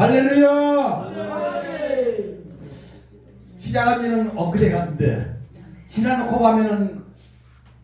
할렐루야! 시작한 지는 엊그제 같은데 지나놓고 가면은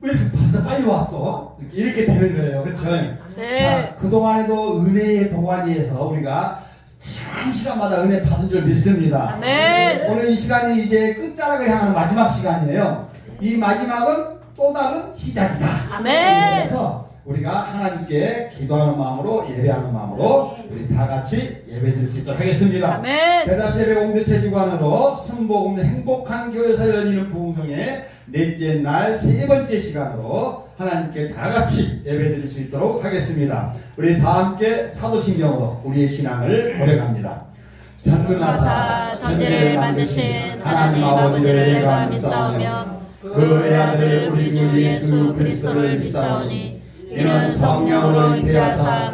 왜 이렇게 벌써 빨리 왔어? 이렇게, 되는 거예요. 그렇죠? 네. 자, 그동안에도 은혜의 동안이에서 우리가 한 시간마다 은혜 받은 줄 믿습니다. 아멘. 오늘 이 시간이 이제 끝자락을 향하는 마지막 시간이에요. 이 마지막은 또 다른 시작이다. 아멘. 그래서 우리가 하나님께 기도하는 마음으로 예배하는 마음으로 우리 다 같이 예배드릴 수 있도록 하겠습니다. 아멘. 대다시 예배 공동체 주관으로 승복음 행복한 교회사 열리는 부흥성의 넷째 날 세 번째 시간으로 하나님께 다 같이 예배드릴 수 있도록 하겠습니다. 우리 다 함께 사도신경으로 우리의 신앙을 고백합니다. 전능하사 전계를 만드신 하나님 아버지를 내가 믿사오며 그의 아들 우리 주 예수 그리스도를 믿사오니 이는 성령으로 잉태하사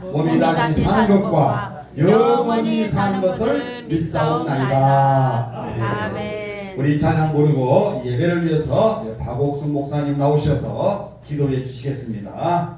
몸이 다시 사는 것과 영원히 사는 것을 믿사옵나이다. 아멘. 우리 찬양 부르고 예배를 위해서 박옥순 목사님 나오셔서 기도해 주시겠습니다.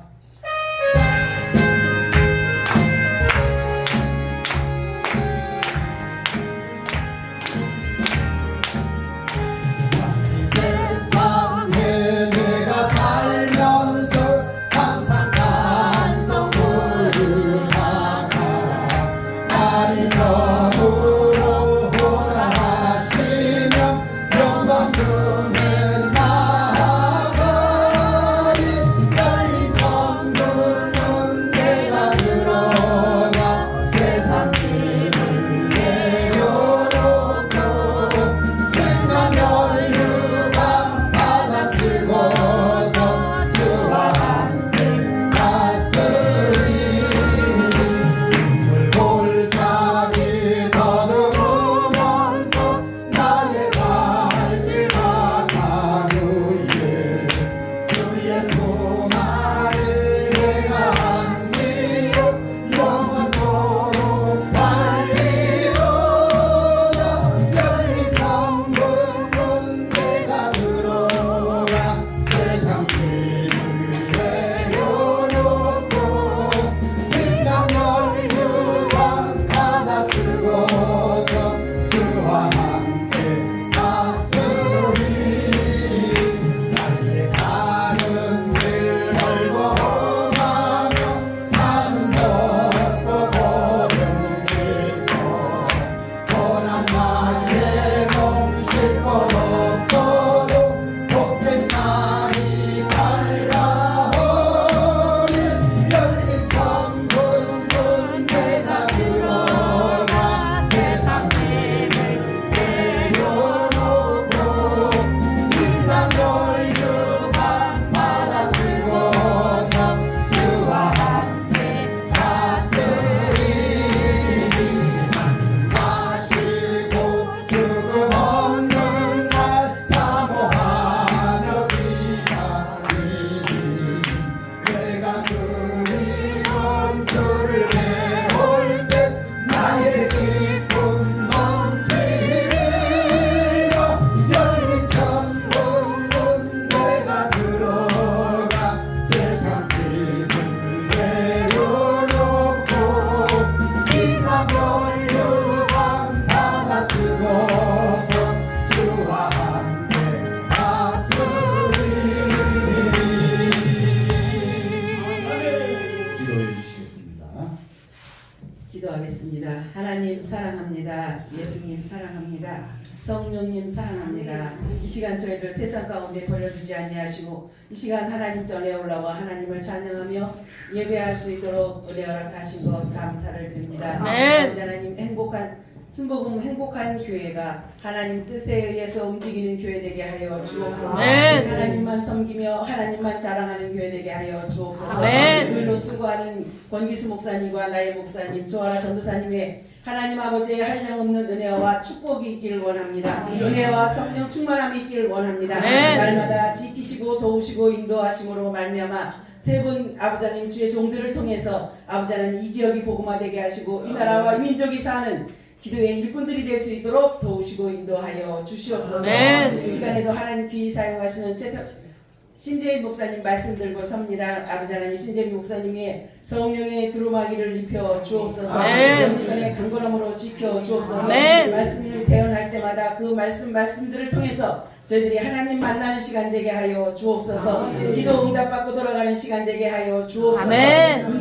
하나님 사랑합니다. 예수님 사랑합니다. 성령님 사랑합니다. 이 시간 저희들 세상 가운데 버려두지 아니하시고 이 시간 하나님 전에 올라와 하나님을 찬양하며 예배할 수 있도록 은혜 허락하신 것 감사를 드립니다. 아버지 하나님 행복한 순복음 행복한 교회가 하나님 뜻에 의해서 움직이는 교회 되게 하여 주옵소서. 아멘. 하나님만 섬기며 하나님만 자랑하는 교회 되게 하여 주옵소서. 아멘. 그 일로 수고하는 권기수 목사님과 나의 목사님, 조아라 전도사님의 하나님 아버지의 한량없는 은혜와 축복이 있기를 원합니다. 은혜와 성령 충만함이 있기를 원합니다. 아멘. 날마다 지키시고 도우시고 인도하심으로 말미암아 세분 아버지 하나님 주의 종들을 통해서 아버지 하나님 이 지역이 복음화되게 하시고 이 나라와 이 민족이 사는 기도의 일꾼들이 될 수 있도록 도우시고 인도하여 주시옵소서. 아멘. 이 시간에도 하나님 귀히 사용하시는 최평 신재인 목사님 말씀 들고 섭니다. 아버지 하나님 신재인 목사님의 성령의 두루마기를 입혀 주옵소서. 아멘. 영원의 강건함으로 지켜 주옵소서. 아멘. 말씀을 대언할 때마다 그 말씀 말씀들을 통해서 저희들이 하나님 만나는 시간 되게 하여 주옵소서. 기도 응답받고 돌아가는 시간 되게 하여 주옵소서.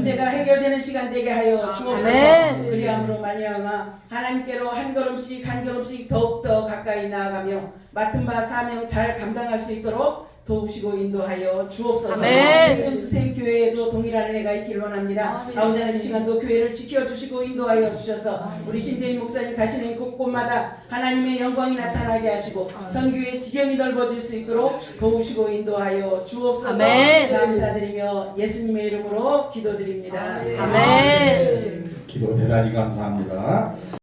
문제가 해결되는 시간 되게 하여 주옵소서. 아멘. 그리함으로 말미암아 하나님께로 한 걸음씩 한 걸음씩 더욱더 가까이 나아가며 맡은 바 사명 잘 감당할 수 있도록 도우시고 인도하여 주옵소서. 아멘. 생금수생 교회에도 동일한 은혜가 있기를 원합니다. 아버지 하나님 이 시간도 교회를 지켜주시고 인도하여 주셔서 우리 신재인 목사님 가시는 곳곳마다 하나님의 영광이 나타나게 하시고 선교의 지경이 넓어질 수 있도록 도우시고 인도하여 주옵소서. 아멘. 감사드리며 예수님의 이름으로 기도드립니다. 아멘. 기도 대단히 감사합니다.